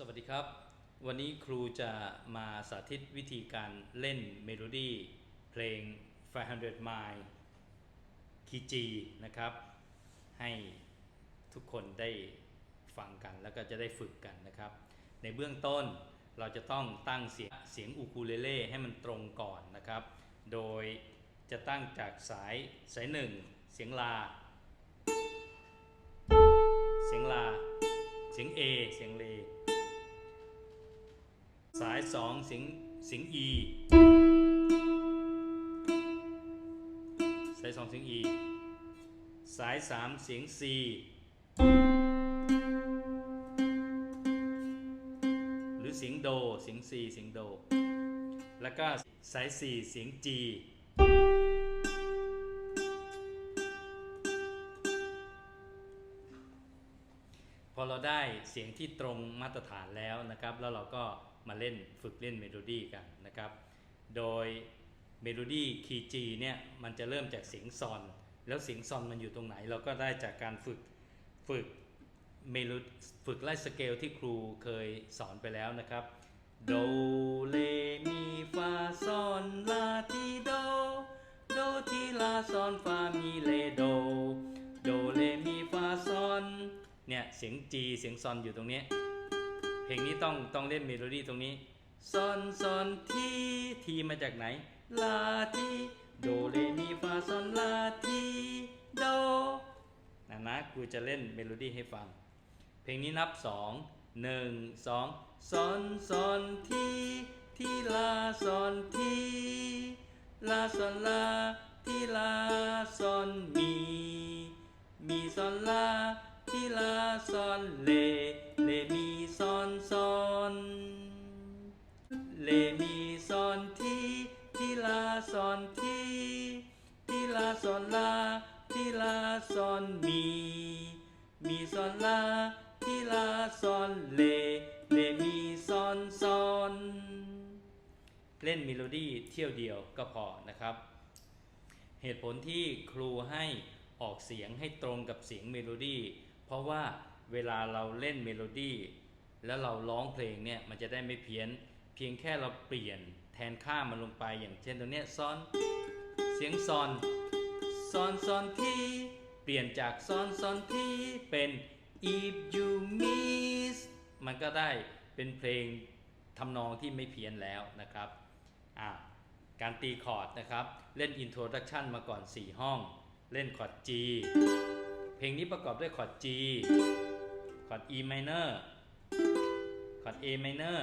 สวัสดีครับ วันนี้ครูจะมาสาธิตวิธีการเล่นเมโลดี้เพลง 500 mile คีจีนะครับ ให้ทุกคนได้ฟังกันแล้วก็จะได้ฝึกกันนะครับ ในเบื้องต้นเราจะต้องตั้งเสียงเสียงอูคูเลเล่ให้มันตรงก่อนนะครับ โดยจะตั้งจากสายสายหนึ่งเสียงลา เสียงลา เสียง A เสียงเล สายสองเสียงเสียง E สายสองเสียง E สายสามเสียง C หรือเสียงโดเสียง C เสียงโด แล้วก็สายสี่เสียง G พอเราได้เสียงที่ตรงมาตรฐานแล้วนะครับ แล้วเราก็ มาเล่นฝึกเล่นเมโลดี้กันนะครับ โดยเมโลดี้คีย์จีเนี่ยมันจะเริ่มจากเสียงซอน แล้วเสียงซอนมันอยู่ตรงไหน เราก็ได้จากการฝึกฝึกเมโลฝึกไล่สเกลที่ครูเคยสอนไปแล้วนะครับโดเลมีฟาซอนลาทีโดโดทีลาซอนฟามีเลโดโดเลมีฟาซอนเนี่ยเสียง G เสียงซอนอยู่ตรงนี้ เพลงนี้ต้องต้องเล่นเมโลดี้ตรงนี้ซอนซอนทีทีมาจากไหน ลาทีโดเรมีฟาซอนลาทีโดนะนะครูจะเล่นเมโลดี้ให้ฟัง เพลงนี้นับสองหนึ่งสองซอนซอนทีทีลาซอนทีลาซอนลาทีลาซอนมี มีซอนลาทีลาซอนเล เลมีซอนซอนเลมีซอนทีทีลาซอนทีทีลาซอนลาทีลาซอนมีมีซอนลาทีลาซอนเลเลมีซอนซอนเล่นเมโลดี้เที่ยวเดียวก็พอนะครับ เหตุผลที่ครูให้ออกเสียงให้ตรงกับเสียงเมโลดี้เพราะว่า เวลาเราเล่นเมโลดี้แล้วเราร้องเพลงเนี่ยมันจะได้ไม่เพี้ยน เพียงแค่เราเปลี่ยนแทนค่ามันลงไปอย่างเช่นตรงเนี้ยซอนเสียงซอนซอนซอนทีเปลี่ยนจากซอนซอนทีเป็น if you miss มันก็ได้เป็นเพลงทำนองที่ไม่เพี้ยนแล้วนะครับอ่าการตีคอร์ดนะครับ เล่น introduction มาก่อน 4 ห้อง เล่นคอร์ด G เพลงนี้ประกอบด้วยคอร์ด G คอร์ด E minor คอร์ด A minor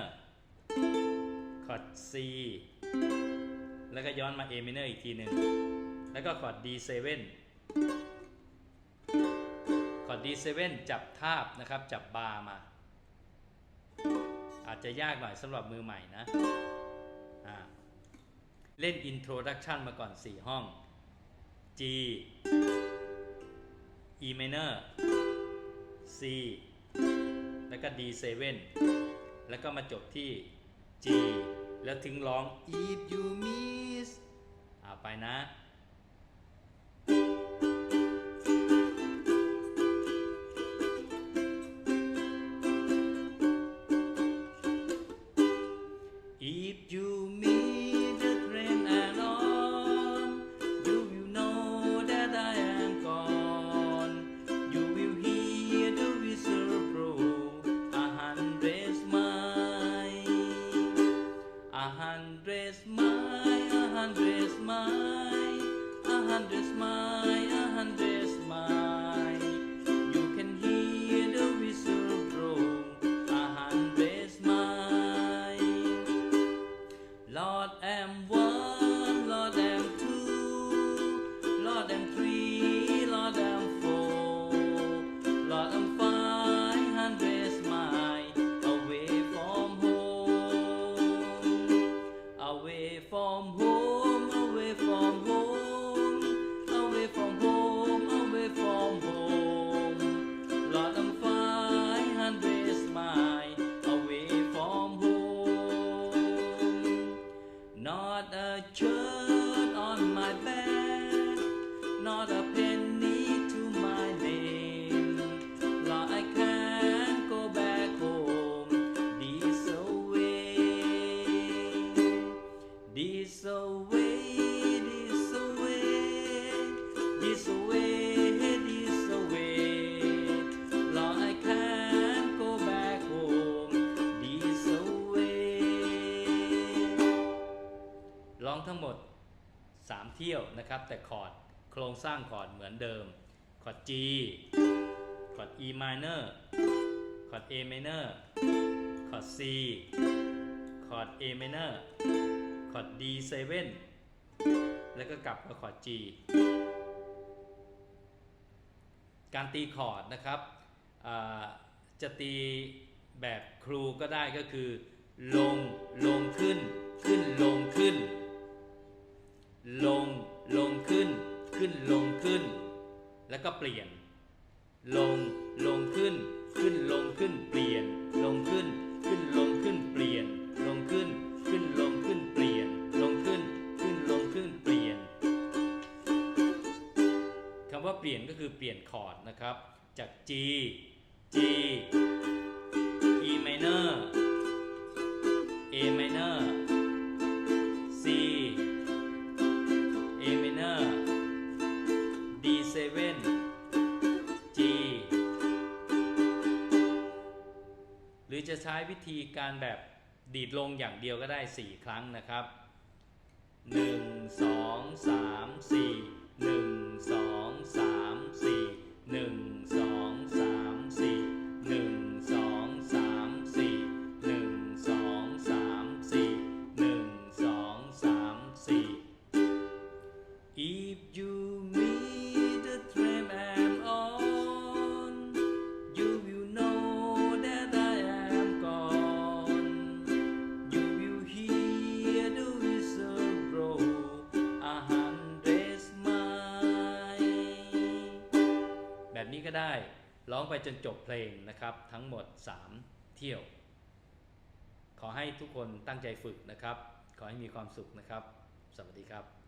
คอร์ด C แล้วก็ย้อนมา A minor อีกทีหนึ่ง แล้วก็คอร์ด D7 คอร์ด D7 จับทาบนะครับ จับบาร์มา อาจจะยากหน่อยสำหรับมือใหม่นะอ่าเล่น Introduction มาก่อน 4 ห้อง G E minor C ก็ D7 แล้วก็มาจบที่ G แล้วถึงร้อง if you miss อ่าไปนะ เที่ยวนะครับ แต่คอร์ดโครงสร้างคอร์ดเหมือนเดิม คอร์ด G คอร์ด E minor คอร์ด A minor คอร์ด C คอร์ด A minor คอร์ด D7 แล้วก็กลับมาคอร์ด G การตีคอร์ดนะครับ จะตีแบบครูก็ได้ก็คือ ลง ลงขึ้น ปลี่ยน ลงลงขึ้น ขึ้นลงขึ้นเปลี่ยน ลงขึ้น ขึ้นลงขึ้นเปลี่ยน ลงขึ้น ขึ้นลงขึ้นเปลี่ยน ลงขึ้น ขึ้นลงขึ้นเปลี่ยนคำว่าเปลี่ยนก็คือเปลี่ยนคอร์ดนะครับ จาก G G E minor A minor วิธีการแบบดีดลงอย่างเดียวก็ได้ 4 ครั้งนะครับ 1 2 3 4 1 2 3 4 1 2 องไปจนจบเพลงนะครับทั้งหมด 3 เที่ยว ขอให้ทุกคนตั้งใจฝึกนะครับ ขอให้มีความสุขนะครับ สวัสดีครับ